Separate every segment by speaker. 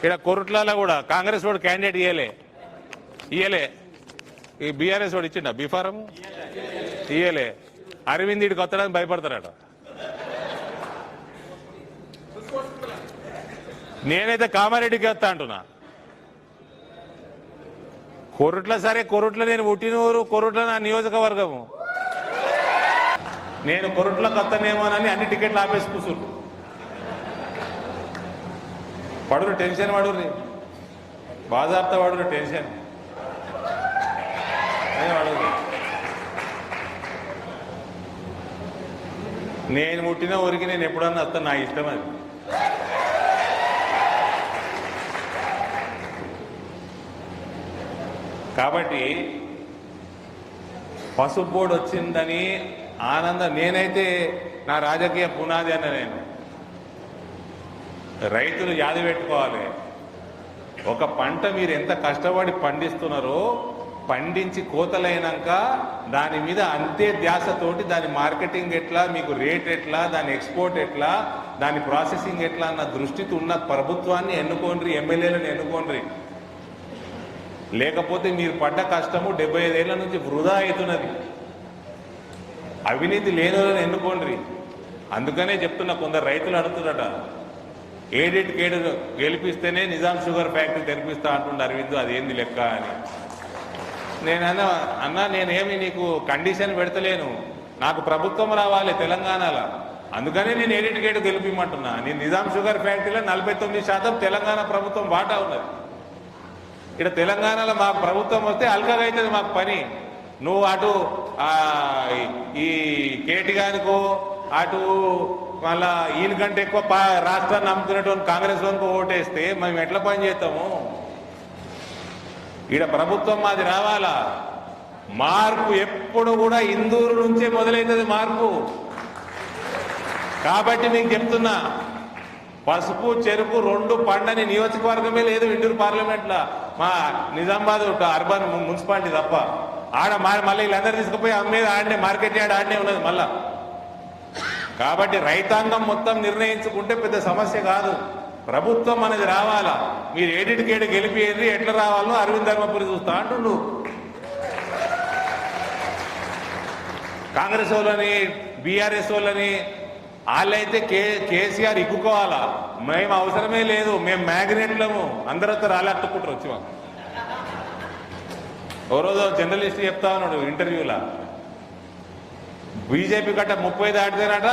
Speaker 1: ఇక్కడ కొరుట్లలో కూడా కాంగ్రెస్ వాడు క్యాండిడేట్ ఇయ్యలే. ఇయ్యలే. ఈ బీఆర్ఎస్ వాడు ఇచ్చిండ? బీఫారం? ఇయ్యలే. అరవింద్ ఇడికి వస్తాడని భయపడతారట నేనైతే కామారెడ్డికి వస్తా అంటున్నా. కొరుట్ల సరే కొరుట్ల నేను పుట్టిన ఊరు కొరుట్ల నా నియోజకవర్గము. నేను కొరుట్లకు వస్తానేమోనని అన్ని టికెట్లు ఆపేసి కూర్చుంటు పడురు టెన్షన్ పడుర్రి బాజాబ్తా పడురు టెన్షన్. ఏం నేను పుట్టిన ఊరికి నేను ఎప్పుడన్నా వస్తాను నా ఇష్టం అది. కాబట్టి పసుపు బోర్డు వచ్చిందని ఆనందం నేనైతే నా రాజకీయ పునాది అన్న నేను. రైతులు యాది పెట్టుకోవాలి. ఒక పంట మీరు ఎంత కష్టపడి పండిస్తున్నారో పండించి కోతలైనాక దాని మీద అంతే ధ్యాసతోటి దాని మార్కెటింగ్ ఎట్లా మీకు రేట్ ఎట్లా దాని ఎక్స్పోర్ట్ ఎట్లా దాని ప్రాసెసింగ్ ఎట్లా అన్న దృష్టితో ఉన్న ప్రభుత్వాన్ని ఎన్నుకోండి ఎమ్మెల్యేలను ఎన్నుకోండి లేకపోతే మీరు పడ్డ కష్టము డెబ్బై ఐదేళ్ళ నుంచి వృధా అవుతున్నది. అవినీతి లేని వాళ్ళని ఎన్నుకోండి అందుకనే చెప్తున్నా కొందరు రైతులు అడుగుతున్నట ఏడింటికి ఏడు గెలిపిస్తేనే నిజాం షుగర్ ఫ్యాక్టరీ తెరిపిస్తా అంటుండే అరవింద్ అదేంది లెక్క అని. నేను అన్న అన్నా నేనేమి నీకు కండిషన్ పెడతలేను. నాకు ప్రభుత్వం రావాలి తెలంగాణలో. అందుకనే నేను ఏడింటికి ఏడు గెలిపిమంటున్నా. నేను నిజాం షుగర్ ఫ్యాక్టరీలో నలభై తొమ్మిది శాతం తెలంగాణ ప్రభుత్వం వాటా ఉన్నది. ఇక్కడ తెలంగాణలో మాకు ప్రభుత్వం వస్తే అల్కగా అవుతుంది మాకు పని. నువ్వు అటు ఈ కేటి గానికో అటు మళ్ళా ఈయనకంటే ఎక్కువ రాష్ట్రాన్ని నమ్ముతున్నటువంటి కాంగ్రెస్ వానికి ఓటేస్తే మేము ఎట్లా పని చేస్తాము? ఈడ ప్రభుత్వం మాది రావాలా? మార్పు ఎప్పుడు కూడా ఇందూరు నుంచే మొదలైతుంది మార్పు. కాబట్టి మీకు చెప్తున్నా పసుపు చెరుకు రెండు పండని నియోజకవర్గమే లేదు ఇండూరు పార్లమెంట్లో. మా నిజామాబాద్ ఒక అర్బన్ మున్సిపాలిటీ తప్ప. ఆడ మా- మళ్ళీ వీళ్ళందరూ తీసుకుపోయి అమ్మేది ఆడనే మార్కెట్ యార్డ్ ఆడనే ఉన్నది మళ్ళీ. కాబట్టి రైతాంగం మొత్తం నిర్ణయించుకుంటే పెద్ద సమస్య కాదు. ప్రభుత్వం అనేది రావాలా? మీరు ఏడిటికేడు గెలిపేది ఎట్లా రావాలో అరవింద్ ధర్మపురి చూస్తా అంటుండు. కాంగ్రెస్ వాళ్ళని బీఆర్ఎస్ వాళ్ళని వాళ్ళైతే కే కేసీఆర్ ఇక్కుకోవాలా మేము అవసరమే లేదు మేము మ్యాగ్నెట్లము. అందరితో రాలేట్టుకుంటారు వచ్చి మాకు. ఓ రోజు జర్నలిస్ట్ చెప్తా ఉన్నాడు ఇంటర్వ్యూలో. బీజేపీ కట్ట ముప్పై దాటితేనట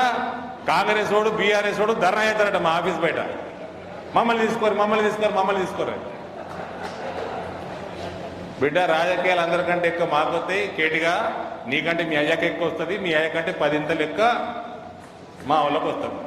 Speaker 1: కాంగ్రెస్ వాడు బీఆర్ఎస్ వాడు ధర్నా చేస్తారట మా ఆఫీస్ బయట. మమ్మల్ని తీసుకోరు మమ్మల్ని తీసుకోరు మమ్మల్ని తీసుకోరు. బిడ్డ రాజకీయాలు అందరికంటే ఎక్కువ మాకు వస్తాయి కేటిగా నీకంటే మీ అయ్యాక ఎక్కువ వస్తుంది మీ అయ్యాకంటే పదింతలు ఎక్కువ మా వాళ్ళకి వస్తుంది.